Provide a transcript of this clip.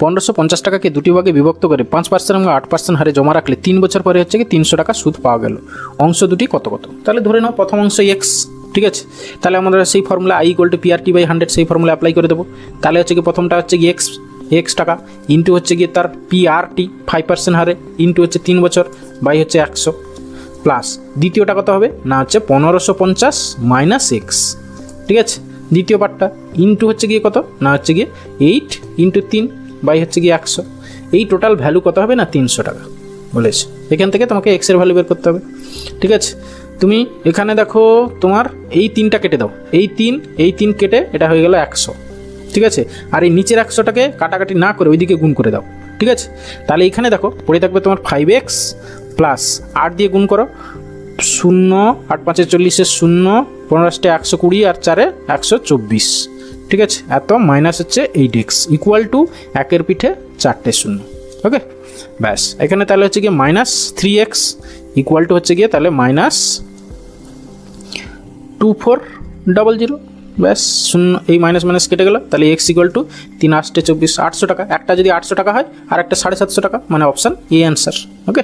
পনেরোশো পঞ্চাশ টাকাকে দুটি ভাগে বিভক্ত করে পাঁচ পার্সেন্ট এবং আট পার্সেন্ট হারে জমা রাখলে তিন বছর পরে হচ্ছে কি তিনশো টাকা সুদ পাওয়া গেল। অংশ দুটি কত কত? তাহলে ধরে নাও প্রথম অংশ এক্স ঠিক আছে? তাহলে আমরা সেই formula I equal to PRT by hundred সেই ফর্মুলা অ্যাপ্লাই করে দেবো। তাহলে হচ্ছে কি প্রথমটা হচ্ছে কি এক্স এক্স টাকা ইন্টু হচ্ছে গিয়ে তার পিআরটি ফাইভ পার্সেন্ট হারে ইন্টু হচ্ছে তিন বছর বাই হচ্ছে একশো প্লাস দ্বিতীয়টা কত হবে? না, হচ্ছে পনেরোশো পঞ্চাশ মাইনাস এক্স ঠিক আছে? দ্বিতীয় পার্টটা ইন্টু হচ্ছে গিয়ে কত? না, হচ্ছে গিয়ে এইট ইন্টু তিন বাই হচ্ছে গিয়ে একশো। এই টোটাল ভ্যালু কত হবে না? তিনশো টাকা। বলেছে। এখান থেকে তোমাকে এক্সের ভ্যালু বের করতে হবে। ঠিক আছে? তুমি এখানে দেখো তোমার এই তিনটা কেটে দাও। এই তিন এই তিন কেটে এটা হয়ে গেল একশো। ঠিক আছে? আর এই নিচের একশোটাকে কাটাকাটি না করে ওইদিকে গুণ করে দাও। ঠিক আছে? তাহলে এখানে দেখো, পড়ে থাকবে তোমার ফাইভ এক্স প্লাস আট দিয়ে গুণ করো। শূন্য, আট পাঁচে চল্লিশে শূন্য পনেরোশটা একশো কুড়ি, আর চারে একশো চব্বিশ। ঠিক আছে? এত মাইনাস হচ্ছে এইট এক্স ইকুয়াল টু একের পিঠে চারটে শূন্য। ওকে ব্যাস। এখানে তাহলে হচ্ছে গিয়ে minus three X equal to হচ্ছে গিয়ে তাহলে minus two four double zero ব্যাস, শূন্য, এই মাইনাস মাইনাস কেটে গেল। তাহলে এক্স ইকুয়াল টু তিন আটটে চব্বিশ, আটশো টাকা। একটা যদি আটশো টাকা হয় আর একটা সাড়ে সাতশো টাকা। মানে অপশান এ অ্যান্সার ওকে